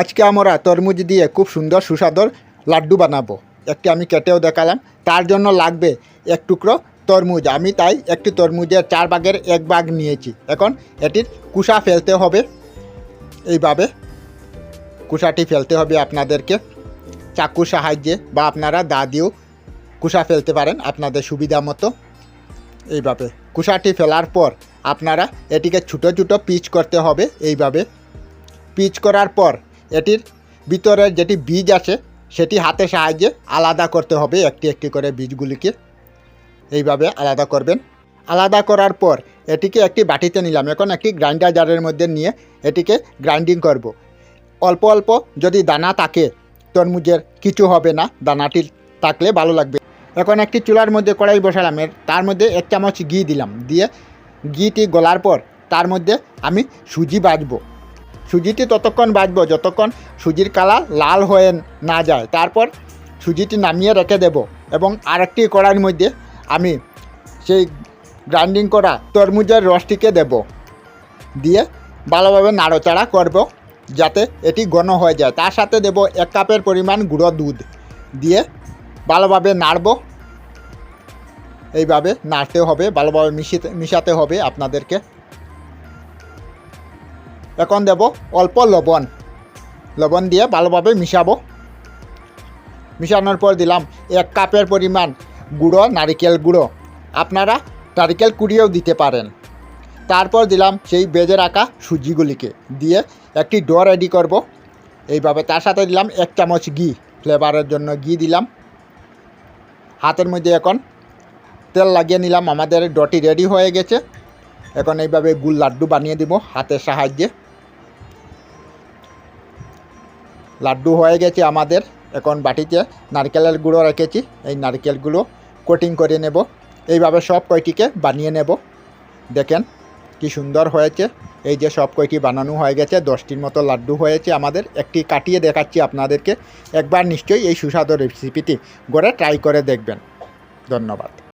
আজকে আমরা তরমুজ দিয়ে খুব সুন্দর সুস্বাদর লাড্ডু বানাবো। একটি আমি কেটেও দেখালাম। তার জন্য লাগবে এক টুকরো তরমুজ। আমি তাই একটি তরমুজের চার ভাগের এক ভাগ নিয়েছি। এখন এটির কুসা ফেলতে হবে। এইভাবে কুসাটি ফেলতে হবে আপনাদেরকে। চাকুর সাহায্যে বা আপনারা দা দিয়েও কুসা ফেলতে পারেন আপনাদের সুবিধা মতো। এইভাবে কুসাটি ফেলার পর আপনারা এটিকে ছোটো ছোটো পিচ করতে হবে। এইভাবে পিচ করার পর এটির ভিতরের যেটি বীজ আছে, সেটি হাতের সাহায্যে আলাদা করতে হবে একটি একটি করে বীজগুলিকে। এইভাবে আলাদা করবেন। আলাদা করার পর এটিকে একটি বাটিতে নিলাম। এখন একটি গ্রাইন্ডার জারের মধ্যে নিয়ে এটিকে গ্রাইন্ডিং করব। অল্প অল্প যদি দানা থাকে, তরমুজের কিছু হবে না, দানাটি থাকলে ভালো লাগবে। এখন একটি চুলার মধ্যে কড়াই বসালাম। এর তার মধ্যে এক চামচ ঘি দিলাম। দিয়ে ঘিটি গলার পর তার মধ্যে আমি সুজি বাজবো সুজিটি ততক্ষণ বাজবো যতক্ষণ সুজির কালার লাল হয়ে না যায়। তারপর সুজিটি নামিয়ে রেখে দেব এবং আরেকটি কড়াইয়ের মধ্যে আমি সেই গ্রাইন্ডিং করা তরমুজের রসটিকে দেব। দিয়ে ভালোভাবে নাড়াচাড়া করব যাতে এটি ঘন হয়ে যায়। তার সাথে দেব এক কাপের পরিমাণ গুঁড়ো দুধ। দিয়ে ভালোভাবে নাড়ব। এইভাবে নাড়তে হবে, ভালোভাবে মিশিতে মিশাতে হবে আপনাদেরকে। এখন দেব অল্প লবণ। লবণ দিয়ে ভালোভাবে মিশাবো। মিশানোর পর দিলাম এক কাপের পরিমাণ গুঁড়ো, নারিকেল গুঁড়ো। আপনারা নারিকেল কুড়িয়েও দিতে পারেন। তারপর দিলাম সেই বেজে রাখা সুজিগুলিকে দিয়ে একটি ডো রেডি করব। এইভাবে তার সাথে দিলাম এক চামচ ঘি, ফ্লেভারের জন্য ঘি দিলাম। হাতের মধ্যে এখন তেল লাগিয়ে নিলাম, আমাদের ডটি রেডি হয়ে গেছে। এখন এইভাবে গুল লাড্ডু বানিয়ে দিব হাতের সাহায্যে। লাড্ডু হয়ে গেছে আমাদের। এখন বাটিতে নারকেলের গুঁড়ো রেখেছি। এই নারকেলগুলো কোটিং করে নেব। এইভাবে সব কয়টিকে বানিয়ে নেব। দেখেন কি সুন্দর হয়েছে। এই যে সব কয়টি বানানো হয়ে গেছে, দশটির মতো লাড্ডু হয়েছে আমাদের। একটি কাটিয়ে দেখাচ্ছি আপনাদেরকে। একবার নিশ্চয়ই এই সুস্বাদু রেসিপিটি গড়ে ট্রাই করে দেখবেন। ধন্যবাদ।